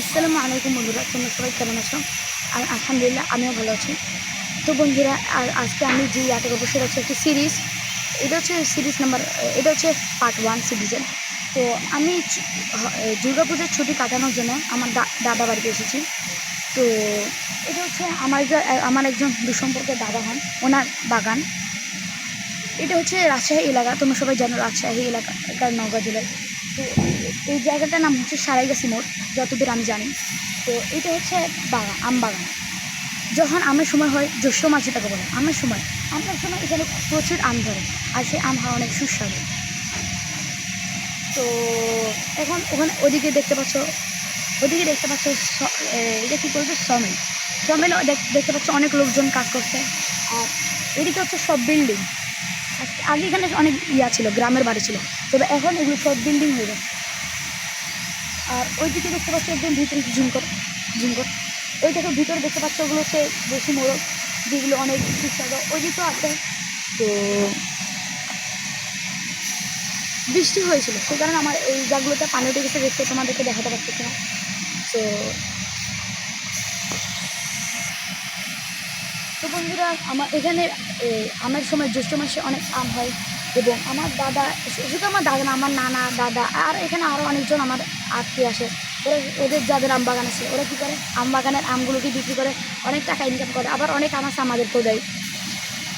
আসসালামু আলাইকুম বন্ধুরা, তোমরা সবাই কেমন আছো? আর আলহামদুলিল্লাহ, আমিও ভালো আছি। তো বন্ধুরা, আর আজকে আমি যে করব সেটা হচ্ছে একটি সিরিজ, এটা হচ্ছে সিরিজ নাম্বার, এটা হচ্ছে পার্ট ওয়ান সিরিজের। তো আমি দুর্গাপূজার ছুটি কাটানোর জন্য আমার দাদা বাড়িতে এসেছি। তো এটা হচ্ছে আমার আমার একজন দুসম্পর্কের দাদা হন, ওনার বাগান। এটা হচ্ছে রাজশাহী এলাকা, তোমরা সবাই জানো রাজশাহী এলাকার নওগাঁ জেলায়। তো এই জায়গাটার নাম হচ্ছে সারাইগাছি মোড়, যতদূর আমি জানি। তো এটা হচ্ছে বাগান, আম বাগান। যখন আমের সময় হয় জ্যৈষ্ঠ মাস যেটাকে বলে, আমের সময় আমের সময় এখানে প্রচুর আম ধরে আর সেই আম হয় অনেক সুস্বাদু। তো এখন ওখানে ওদিকে দেখতে পাচ্ছ, ওদিকে দেখতে পাচ্ছ এটা কী বলবে সমেল সমেল দেখতে পাচ্ছ অনেক লোকজন কাজ করছে। আর এদিকে হচ্ছে সব বিল্ডিং। আগে এখানে অনেক ইয়া ছিল, গ্রামের বাড়ি ছিল। তবে এখন এগুলো সব বিল্ডিং হয়ে গেছে। আর ওই দিকে দেখতে পাচ্ছ একদম ভিতরে ঝুম কর কর ওই দেখো ভিতরে দেখতে পাচ্ছ ওগুলো হচ্ছে বেশি মোড়ক, যেগুলো অনেক সুস্বাদু। ওই দিকেও আছে। তো বৃষ্টি হয়েছিল সেই কারণে আমার এই জায়গাগুলোতে পানি উঠে গেছে, দেখতে তোমাদেরকে দেখাতে পারতেছি না। তো তো বন্ধুরা, আমার এখানে আমের সময় জ্যৈষ্ঠ মাসে অনেক আম হয় এবং আমার দাদা, শুধু আমার দাদা না, আমার নানা, দাদা আর এখানে আরও অনেকজন আমার আত্মীয় আসে। ওরা, ওদের যাদের আম বাগান আছে, ওরা কী করে? আম বাগানের আমগুলোকে বিক্রি করে অনেক টাকা ইনকাম করে, আবার অনেক আম আছে আমাদেরকেও দেয়।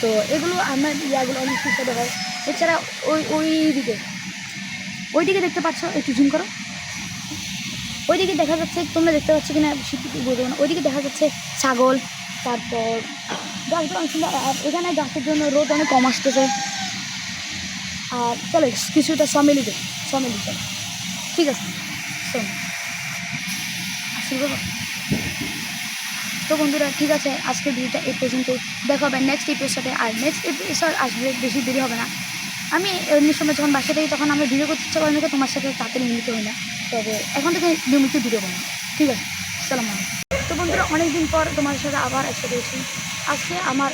তো এগুলো আমার ইয়াগুলো অনেক সুস্বাদু হয়। এছাড়া ওই ওই দিকে ওই দিকে দেখতে পাচ্ছ, একটু জুম করো। ওইদিকে দেখা যাচ্ছে, তোমরা দেখতে পাচ্ছ কিনা বলব না। ওইদিকে দেখা যাচ্ছে ছাগল তারপর গাছগুলো অনেক সুন্দর আর এখানে গাছের জন্য রোদ অনেক কম আসতেছে। আর চলো, কিছুটা সমেলি দেখ সমেলি চলো ঠিক আছে? তো বন্ধুরা, ঠিক আছে, আজকের ভিডিওটা এই পর্যন্তই। দেখা হবে নেক্সট এপিসোডে আর নেক্সট এপিসোড আসবে বেশি দেরি হবে না। আমি এমনি সময় যখন বাসা থাকি, তখন আমরা ভিডিও করতে ইচ্ছা না তোমার সাথে তাড়াতাড়ি মিলিত হই না। তবে এখন থেকে নিয়মিত ভিডিও বানাই ঠিক আছে, সালাম আলাইকুম। বন্ধুরা, অনেকদিন পর তোমার সাথে আবার এসে হয়েছি আজকে আমার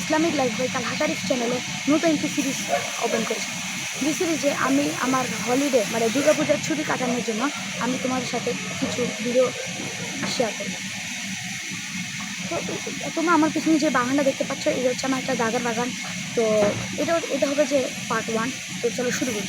ইসলামিক লাইফ বই কাল হাতারিফ চ্যানেলে নতুন একটি সিরিজ ওপেন করেছি। যে সিরিজে আমি আমার হলিডে মানে দুর্গাপূজার ছুটি কাটানোর জন্য আমি তোমাদের সাথে কিছু ভিডিও শেয়ার করব। তো তোমরা আমার পিছনে যে বাগানটা দেখতে পাচ্ছ, এটা হচ্ছে আমার একটা দাদার বাগান। তো এটা এটা হবে যে পার্ট ওয়ান তো চলো শুরু করি।